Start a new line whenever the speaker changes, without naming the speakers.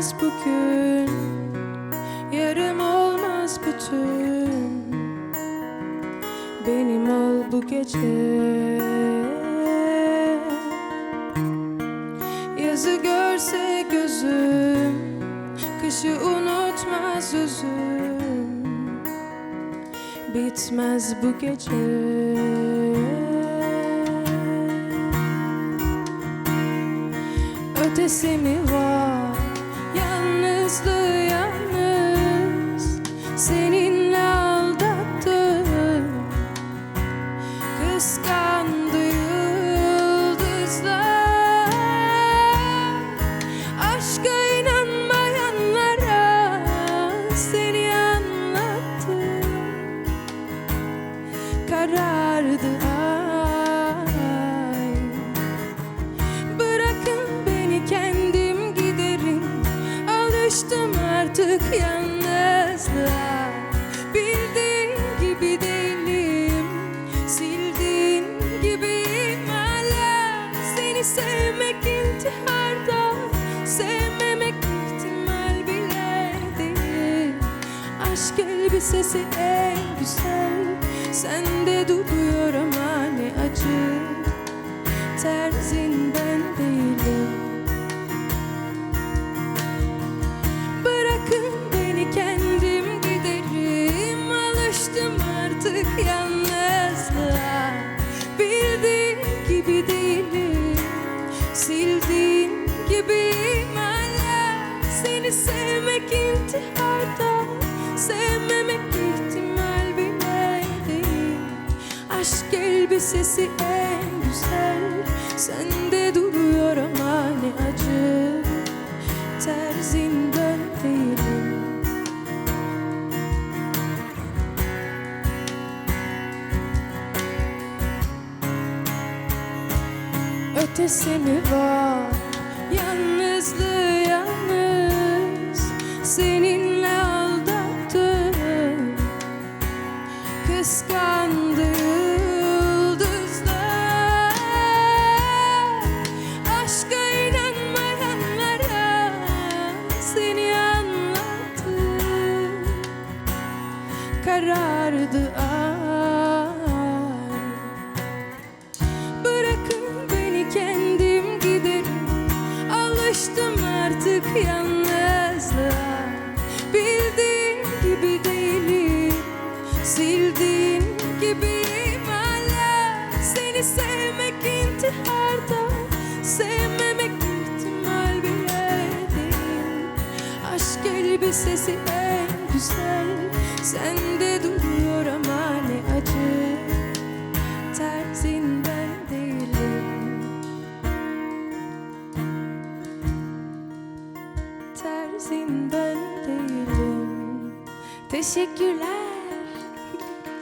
bugün. Yarım olmaz bütün. Benim ol bu gece. Yazı görse gözüm Kışı unutmaz özüm. Bitmez bu gece. Ötesi mi var Karardı ay. Bırakın beni kendim giderim. Alıştım artık yalnızlığa. Bildiğin gibi değilim. Sildiğin gibiyim hala. Seni sevmek intiharda. Sevmemek ihtimal bile değil. Aşk elbisesi en güzel. Sende acı. Terzin ben değilim. Bırakın beni kendim giderim. Alıştım artık yalnızlığa. Bildiğin gibi değilim. Sildiğin gibiyim hala Seni sevmek intiharda Sevmemek Aşk elbisesi en güzel. Sende duruyor ama ne acı. Terzin ben değilim Ötesi mi var? Yalnızlığı yalnız. Seninle yalnızlığa Bildiğin gibi değilim. Sildiğin gibiyim hala. Seni sevmek intiharda. Sevmemek ihtimal bile değil. Aşk elbisesi en güzel. Sende duruyor Terzin ben değilim. Teşekkürler